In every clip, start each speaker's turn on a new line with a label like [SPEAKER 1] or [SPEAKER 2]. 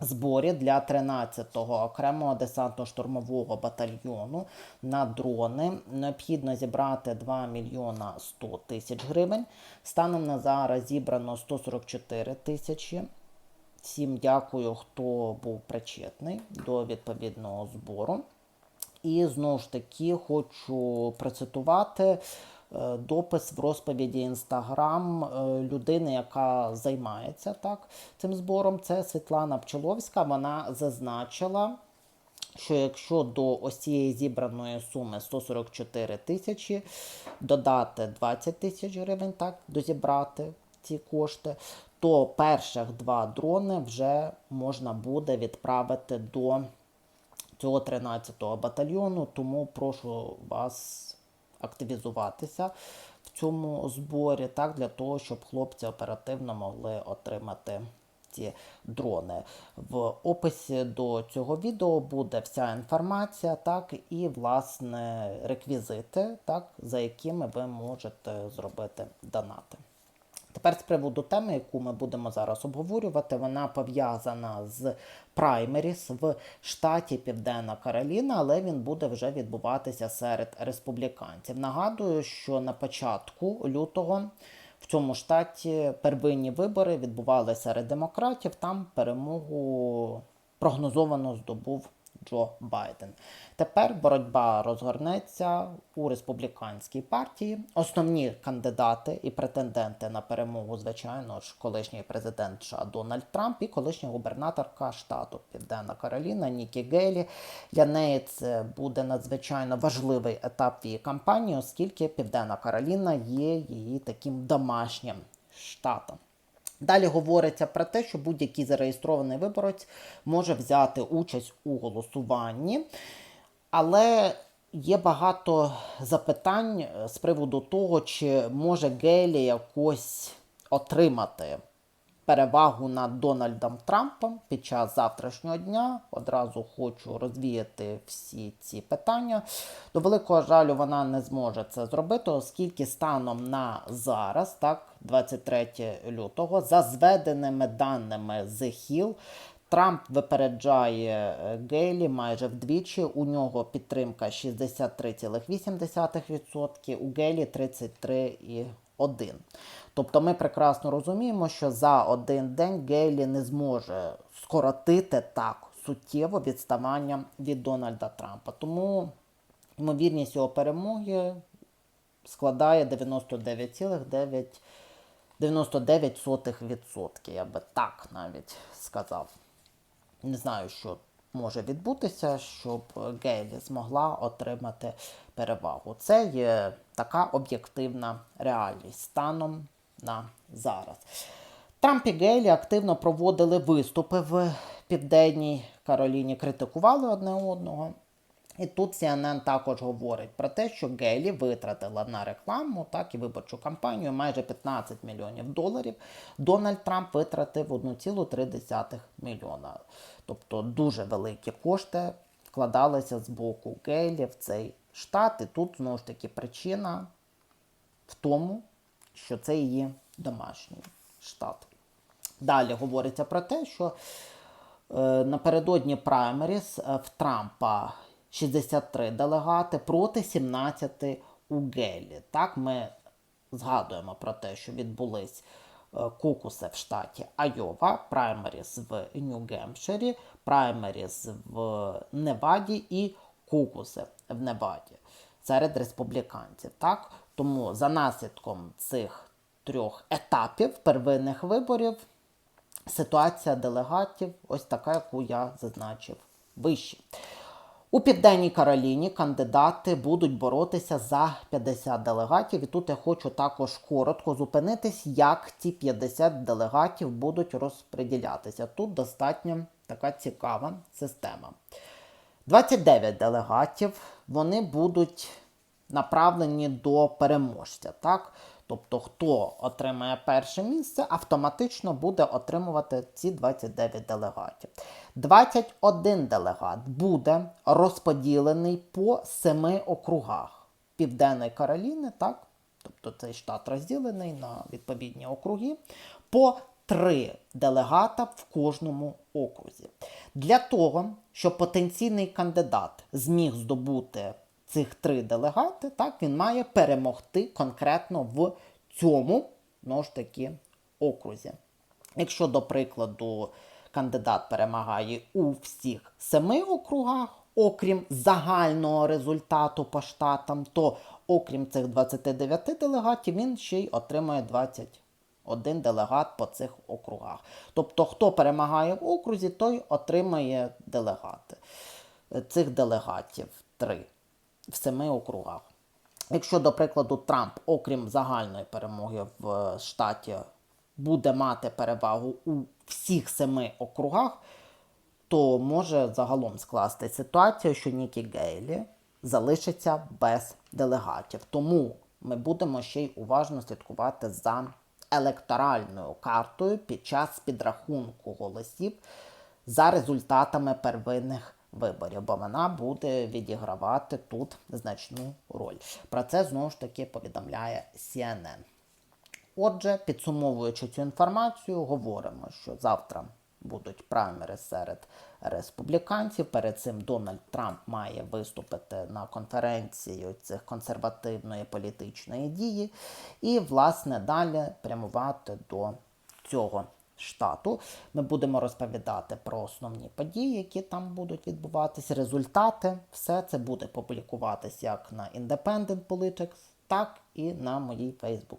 [SPEAKER 1] зборі для 13-го окремого десантно-штурмового батальйону на дрони необхідно зібрати 2 мільйона 100 тисяч гривень. Станом на зараз зібрано 144 тисячі. Всім дякую, хто був причетний до відповідного збору. І знову ж таки хочу процитувати допис в розповіді Інстаграм е, людини, яка займається так цим збором. Це Світлана Пчеловська. Вона зазначила, що якщо до ось цієї зібраної суми 144 тисячі додати 20 тисяч гривень, так, дозібрати ці кошти, то перших два дрони вже можна буде відправити до цього 13-го батальйону, тому прошу вас активізуватися в цьому зборі, так, для того, щоб хлопці оперативно могли отримати ці дрони. В описі до цього відео буде вся інформація, так, і власне реквізити, так, за якими ви можете зробити донати. Тепер з приводу теми, яку ми будемо зараз обговорювати, вона пов'язана з праймеріс в штаті Південна Кароліна, але він буде вже відбуватися серед республіканців. Нагадую, що на початку лютого в цьому штаті первинні вибори відбувалися серед демократів. Там перемогу прогнозовано здобув Джо Байден. Тепер боротьба розгорнеться у республіканській партії. Основні кандидати і претенденти на перемогу, звичайно ж, колишній президент США Дональд Трамп і колишня губернаторка штату Південна Кароліна Нікі Гейлі. Для неї це буде надзвичайно важливий етап її кампанії, оскільки Південна Кароліна є її таким домашнім штатом. Далі говориться про те, що будь-який зареєстрований виборець може взяти участь у голосуванні, але є багато запитань з приводу того, чи може Гелі якось отримати перевагу над Дональдом Трампом під час завтрашнього дня. Одразу хочу розвіяти всі ці питання. До великого жалю, вона не зможе це зробити, оскільки станом на зараз, так, 23 лютого, за зведеними даними з Hill, Трамп випереджає Гейлі майже вдвічі. У нього підтримка 63,8%, у Гейлі 33,1%. Тобто ми прекрасно розуміємо, що за один день Гейлі не зможе скоротити так суттєво відставання від Дональда Трампа. Тому ймовірність його перемоги складає 99,9%. 99%, я би так навіть сказав. Не знаю, що може відбутися, щоб Гейлі змогла отримати перевагу. Це є така об'єктивна реальність станом на зараз. Трамп і Гейлі активно проводили виступи в Південній Кароліні, критикували одне одного. І тут CNN також говорить про те, що Гейлі витратила на рекламу, так і виборчу кампанію майже 15 мільйонів доларів. Дональд Трамп витратив 1,3 мільйона. Тобто дуже великі кошти вкладалися з боку Гейлі в цей штат. І тут знову ж таки причина в тому, що це її домашній штат. Далі говориться про те, що е, напередодні праймеріс е, в Трампа 63 делегати проти 17 у Гелі. Так, ми згадуємо про те, що відбулись е, кокуси в штаті Айова, праймеріс в Нью-Гемпширі, праймеріс в Неваді і кокуси в Неваді серед республіканців. Так? Тому за наслідком цих трьох етапів первинних виборів ситуація делегатів ось така, яку я зазначив вище. У Південній Кароліні кандидати будуть боротися за 50 делегатів. І тут я хочу також коротко зупинитись, як ці 50 делегатів будуть розподілятися. Тут достатньо така цікава система. 29 делегатів вони будуть направлені до переможця. Так? Тобто, хто отримає перше місце, автоматично буде отримувати ці 29 делегатів. 21 делегат буде розподілений по семи округах Південної Кароліни, так? Тобто цей штат розділений на відповідні округи, по три делегата в кожному окрузі. Для того, щоб потенційний кандидат зміг здобути цих три делегати, так, він має перемогти конкретно в цьому знову ж таки окрузі. Якщо, до прикладу, кандидат перемагає у всіх семи округах, окрім загального результату по штатам, то окрім цих 29 делегатів, він ще й отримує 21 делегат по цих округах. Тобто, хто перемагає в окрузі, той отримає делегати. Е, Цих делегатів три в семи округах. Якщо, до прикладу, Трамп, окрім загальної перемоги в е, штаті, буде мати перевагу у всіх семи округах, то може загалом скласти ситуацію, що Нікі Гейлі залишиться без делегатів. Тому ми будемо ще й уважно слідкувати за електоральною картою під час підрахунку голосів за результатами первинних виборів, бо вона буде відігравати тут значну роль. Про це знову ж таки повідомляє CNN. Отже, підсумовуючи цю інформацію, говоримо, що завтра будуть праймери серед республіканців. Перед цим Дональд Трамп має виступити на конференції цих консервативної політичної дії, і, власне, далі прямувати до цього штату. Ми будемо розповідати про основні події, які там будуть відбуватися, результати. Все це буде публікуватись як на Independent Politics, так і на моїй Facebook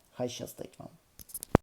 [SPEAKER 1] Хай щастить вам!